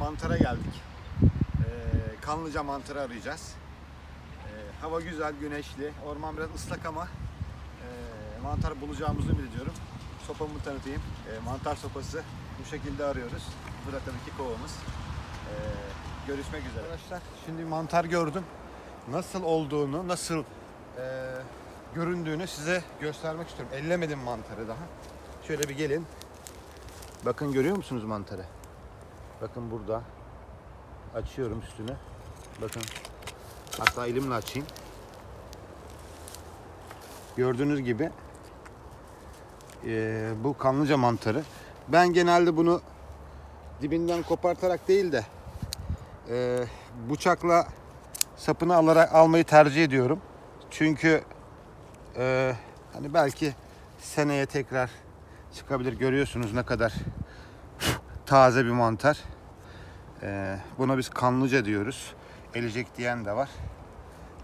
mantara geldik. Ee, kanlıca mantarı arayacağız. Ee, hava güzel, güneşli. Orman biraz ıslak ama e, mantar bulacağımızı ümit ediyorum. Sopamı tanıtayım. Ee, mantar sopası bu şekilde arıyoruz. Bu da tabii ki kovamız. Ee, görüşmek üzere. Arkadaşlar şimdi mantar gördüm. Nasıl olduğunu, nasıl e, göründüğünü size göstermek istiyorum. Ellemedim mantarı daha. Şöyle bir gelin. Bakın görüyor musunuz mantarı? Bakın burada. Açıyorum üstünü. Bakın. Hatta elimle açayım. Gördüğünüz gibi eee, bu kanlıca mantarı. Ben genelde bunu dibinden kopartarak değil de eee, bıçakla sapını alarak almayı tercih ediyorum. Çünkü eee, hani belki seneye tekrar çıkabilir. Görüyorsunuz ne kadar taze bir mantar. Ee, buna biz kanlıca diyoruz. Elecek diyen de var.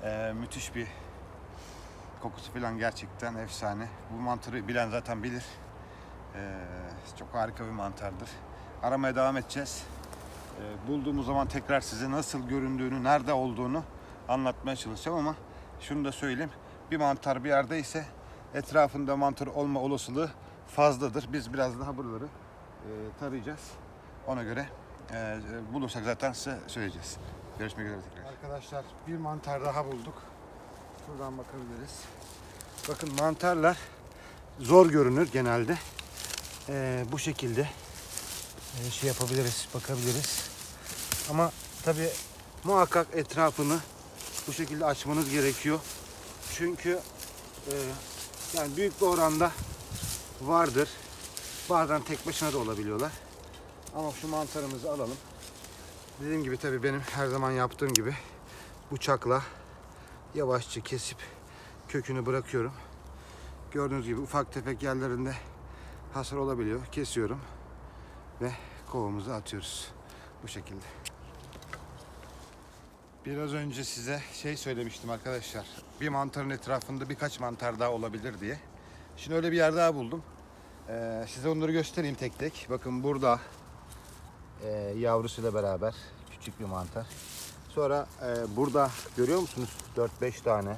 Ee, müthiş bir kokusu falan gerçekten efsane. Bu mantarı bilen zaten bilir. Ee, çok harika bir mantardır. Aramaya devam edeceğiz. Ee, bulduğumuz zaman tekrar size nasıl göründüğünü, nerede olduğunu anlatmaya çalışacağım ama şunu da söyleyeyim. Bir mantar bir yerde ise etrafında mantar olma olasılığı fazladır. Biz biraz daha buraları e, tarayacağız. Ona göre e, bulursak zaten size söyleyeceğiz. Görüşmek üzere tekrar. Arkadaşlar bir mantar daha bulduk. Şuradan bakabiliriz. Bakın mantarlar zor görünür genelde. E, bu şekilde e, şey yapabiliriz, bakabiliriz. Ama tabii muhakkak etrafını bu şekilde açmanız gerekiyor. Çünkü e, yani büyük bir oranda vardır. Bazen tek başına da olabiliyorlar. Ama şu mantarımızı alalım. Dediğim gibi tabii benim her zaman yaptığım gibi bıçakla yavaşça kesip kökünü bırakıyorum. Gördüğünüz gibi ufak tefek yerlerinde hasar olabiliyor. Kesiyorum ve kovamızı atıyoruz. Bu şekilde. Biraz önce size şey söylemiştim arkadaşlar. Bir mantarın etrafında birkaç mantar daha olabilir diye. Şimdi öyle bir yer daha buldum. Ee, size onları göstereyim tek tek. Bakın burada e, yavrusuyla beraber küçük bir mantar. Sonra e, burada görüyor musunuz 4-5 tane.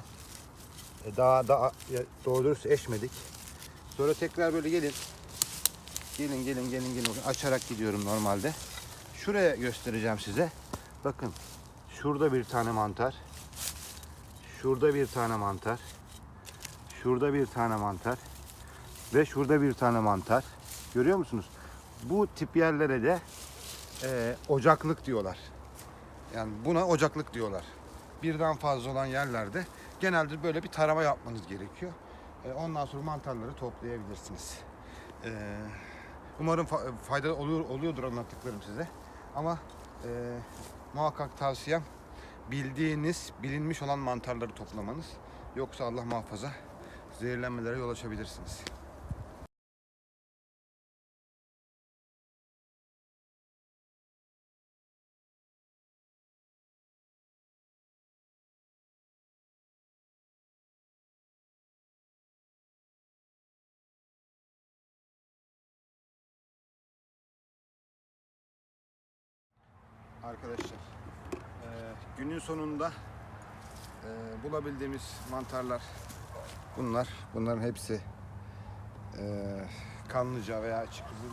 E, daha daha doğru dürüst eşmedik. Sonra tekrar böyle gelin. Gelin gelin gelin gelin. Açarak gidiyorum normalde. Şuraya göstereceğim size. Bakın şurada bir tane mantar. Şurada bir tane mantar. Şurada bir tane mantar. Ve şurada bir tane mantar. Görüyor musunuz? Bu tip yerlere de e, ocaklık diyorlar. Yani buna ocaklık diyorlar. Birden fazla olan yerlerde genelde böyle bir tarama yapmanız gerekiyor. E, ondan sonra mantarları toplayabilirsiniz. E, umarım fa- faydalı oluyor, oluyordur anlattıklarım size. Ama e, muhakkak tavsiyem bildiğiniz, bilinmiş olan mantarları toplamanız. Yoksa Allah muhafaza zehirlenmelere yol açabilirsiniz. Arkadaşlar e, günün sonunda e, bulabildiğimiz mantarlar bunlar. Bunların hepsi e, kanlıca veya çıkızıl.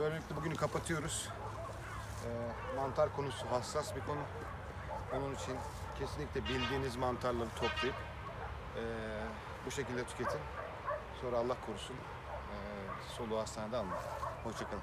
Böylelikle bugünü kapatıyoruz. E, mantar konusu hassas bir konu. Onun için kesinlikle bildiğiniz mantarları toplayıp e, bu şekilde tüketin. Sonra Allah korusun e, soluğu hastanede almayın. Hoşçakalın.